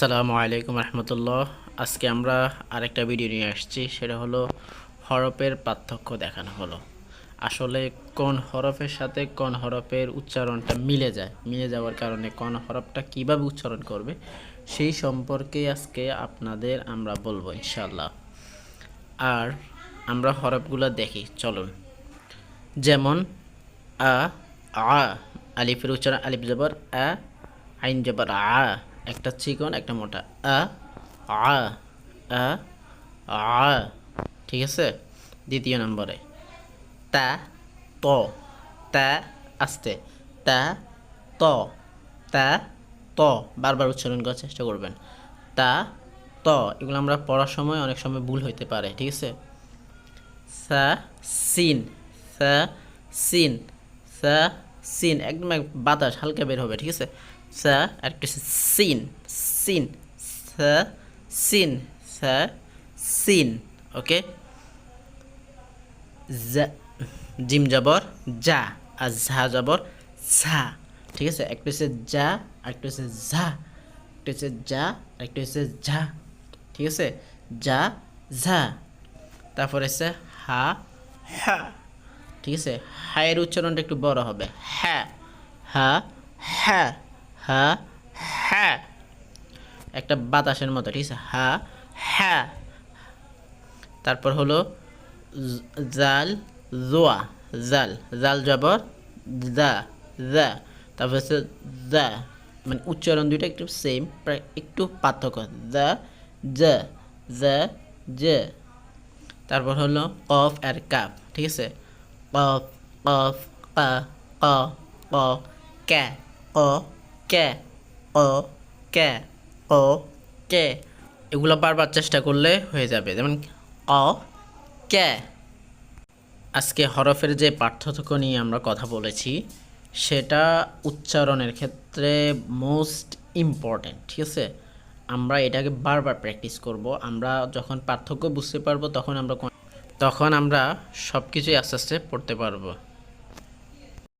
আসসালামু আলাইকুম রহমতুল্লাহ। আজকে আমরা আরেকটা ভিডিও নিয়ে আসছি, সেটা হলো হরফের পার্থক্য দেখানো হলো। আসলে কোন হরফের সাথে কোন হরফের উচ্চারণটা মিলে যায়, মিলে যাওয়ার কারণে কোন হরফটা কীভাবে উচ্চারণ করবে, সেই সম্পর্কে আজকে আপনাদের আমরা বলব ইনশাল্লাহ আর আমরা হরফগুলো দেখি, চলুন। যেমন, আ আ, আলিফের উচ্চারণ, আলিফ জবর, আ, আইন জবর, আ। একটা চিকন, একটা মোটা। আ আ আ ঠিক আছে? দ্বিতীয় নম্বরে। তা, ত, তা, আস্তে। তা, ত তা, ত। বারবার উচ্চারণ করার চেষ্টা করবেন। তা, ত, এগুলো আমরা পড়ার সময় অনেক সময় ভুল হইতে পারে, ঠিক আছে? সা, সিন। সা সিন। সা, সিন। একদম এক বাতাস, হালকা বের হবে, ঠিক আছে? সা আর একটা সিন সিন সিন সা সিন ওকে জিম জবর যা আর ঝা জবর ঝা ঠিক আছে? একটা হচ্ছে যা একটা হচ্ছে ঝা একটা হচ্ছে যা একটা হচ্ছে ঝা ঠিক আছে? যা ঝা তারপরে হচ্ছে হা হা ঠিক আছে? হায়ের উচ্চারণটা একটু বড় হবে। হ্যাঁ হা হ্যাঁ হা হ্যাঁ। একটা বাতাসের মতো ঠিক আছে? হা হ্যাঁ। তারপর হলো জাল জোয়া জাল জাল জবর দা দা তারপর হচ্ছে দা মানে উচ্চারণ দুইটা একটু সেম প্রায় একটু পার্থক্য। দা জ জা জ। তারপর হলো কফ আর কাপ ঠিক আছে? কফ কফ কা ক ক ক্যা ক। ক? ক্যা ক? কে? এগুলো বারবার চেষ্টা করলে হয়ে যাবে। যেমন অ ক্যা আজকে হরফের যে পার্থক্য নিয়ে আমরা কথা বলেছি, সেটা উচ্চারণের ক্ষেত্রে মোস্ট ইম্পর্ট্যান্ট ঠিক আছে? আমরা এটাকে বারবার প্র্যাকটিস করব। আমরা যখন পার্থক্য বুঝতে পারব, তখন আমরা তখন আমরা সব কিছুই আস্তে আস্তে পড়তে পারব।